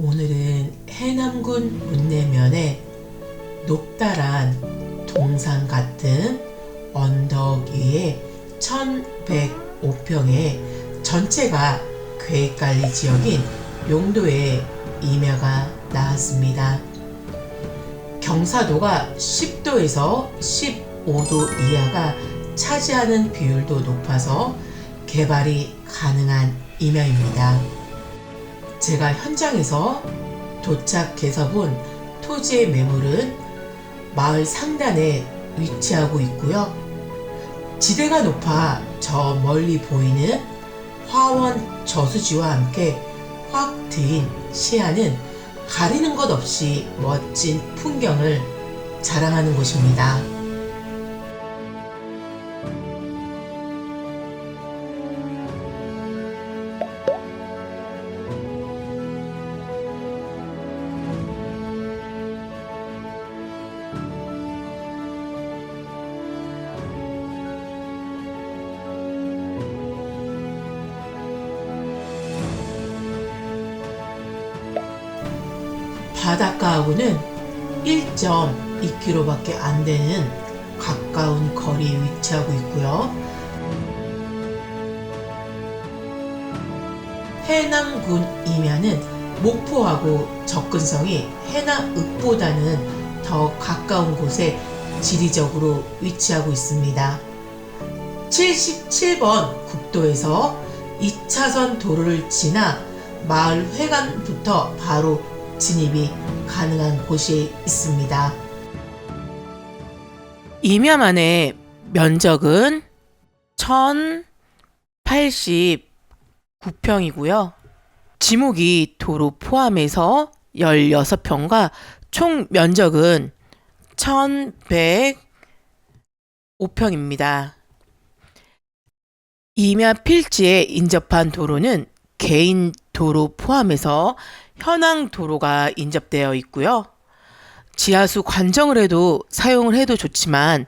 오늘은 해남군 문내면에 높다란 동산 같은 언덕 위에 1105평의 전체가 계획관리 지역인 용도에 임야가 나왔습니다. 경사도가 10도에서 15도 이하가 차지하는 비율도 높아서 개발이 가능한 임야입니다. 제가 현장에서 도착해서 본 토지의 매물은 마을 상단에 위치하고 있고요. 지대가 높아 저 멀리 보이는 화원 저수지와 함께 확 트인 시야는 가리는 것 없이 멋진 풍경을 자랑하는 곳입니다. 바닷가하고는 1.2km밖에 안 되는 가까운 거리에 위치하고 있고요. 해남군 임야는 목포하고 접근성이 해남읍보다는 더 가까운 곳에 지리적으로 위치하고 있습니다. 77번 국도에서 2차선 도로를 지나 마을 회관부터 바로 진입이 가능한 곳이 있습니다. 임야만의 면적은 1089평이고요. 지목이 도로 포함해서 16평과 총 면적은 1105평입니다. 임야 필지에 인접한 도로는 개인 도로 포함해서 현황 도로가 인접되어 있고요. 지하수 관정을 해도 사용을 해도 좋지만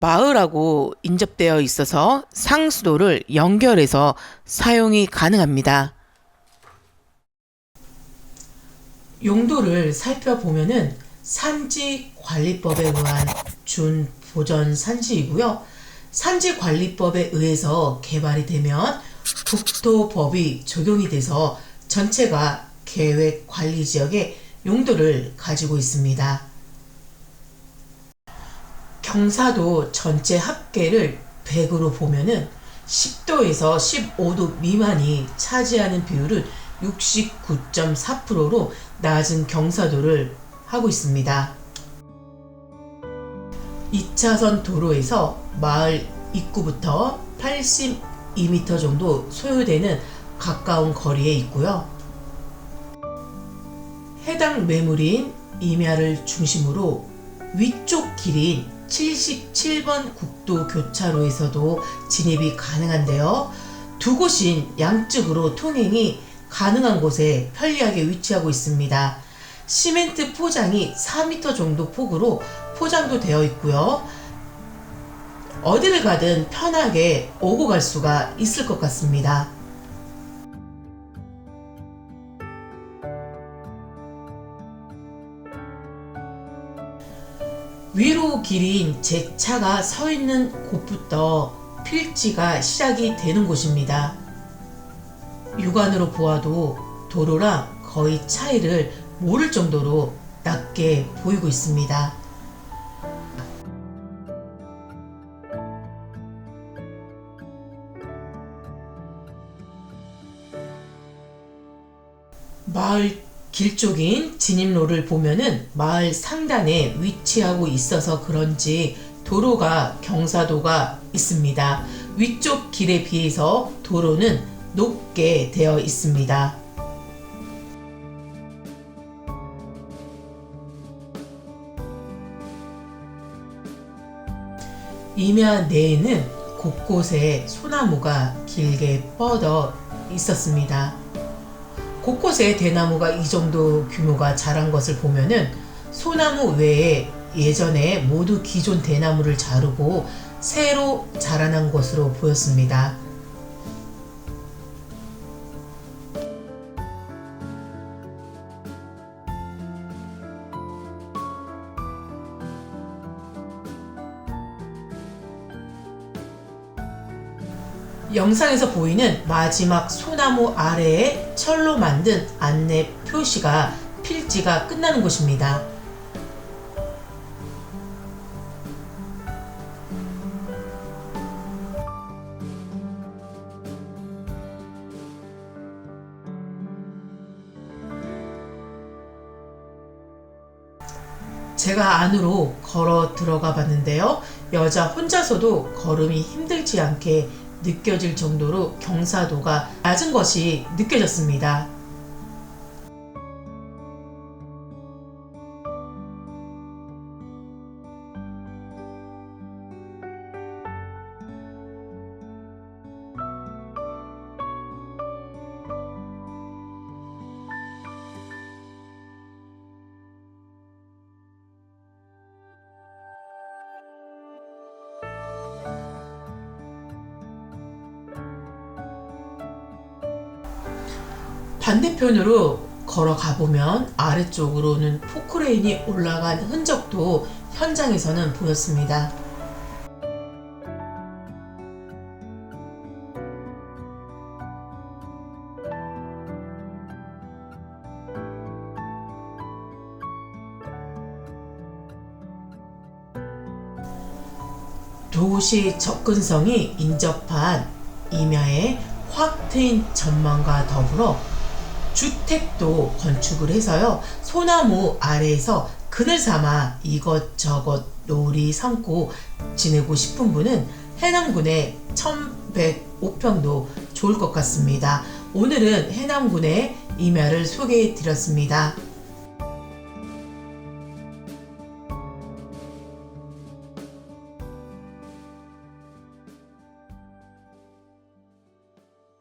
마을하고 인접되어 있어서 상수도를 연결해서 사용이 가능합니다. 용도를 살펴보면은 산지 관리법에 의한 준 보전 산지이고요. 산지 관리법에 의해서 개발이 되면 국토법이 적용이 돼서 전체가 계획 관리 지역의 용도를 가지고 있습니다. 경사도 전체 합계를 100으로 보면은 10도에서 15도 미만이 차지하는 비율은 69.4%로 낮은 경사도를 하고 있습니다. 2차선 도로에서 마을 입구부터 82m 정도 소요되는 가까운 거리에 있고요. 해당 매물인 임야를 중심으로 위쪽 길인 77번 국도 교차로에서도 진입이 가능한데요. 두 곳인 양쪽으로 통행이 가능한 곳에 편리하게 위치하고 있습니다. 시멘트 포장이 4m 정도 폭으로 포장도 되어 있고요. 어디를 가든 편하게 오고 갈 수가 있을 것 같습니다. 위로 길인 제 차가 서 있는 곳부터 필지가 시작이 되는 곳입니다. 육안으로 보아도 도로랑 거의 차이를 모를 정도로 낮게 보이고 있습니다. 마을 길 쪽인 진입로를 보면은 마을 상단에 위치하고 있어서 그런지 도로가 경사도가 있습니다. 위쪽 길에 비해서 도로는 높게 되어 있습니다. 임야 내에는 곳곳에 소나무가 길게 뻗어 있었습니다. 곳곳에 대나무가 이 정도 규모가 자란 것을 보면은 소나무 외에 예전에 모두 기존 대나무를 자르고 새로 자라난 것으로 보였습니다. 영상에서 보이는 마지막 소나무 아래에 철로 만든 안내 표시가 필지가 끝나는 곳입니다. 제가 안으로 걸어 들어가 봤는데요. 여자 혼자서도 걸음이 힘들지 않게 느껴질 정도로 경사도가 낮은 것이 느껴졌습니다. 반대편으로 걸어가 보면 아래쪽으로는 포크레인이 올라간 흔적도 현장에서는 보였습니다. 도시 접근성이 인접한 임야의 확 트인 전망과 더불어 주택도 건축을 해서요. 소나무 아래에서 그늘 삼아 이것저것 놀이 삼고 지내고 싶은 분은 해남군의 1105평도 좋을 것 같습니다. 오늘은 해남군의 임야를 소개해 드렸습니다.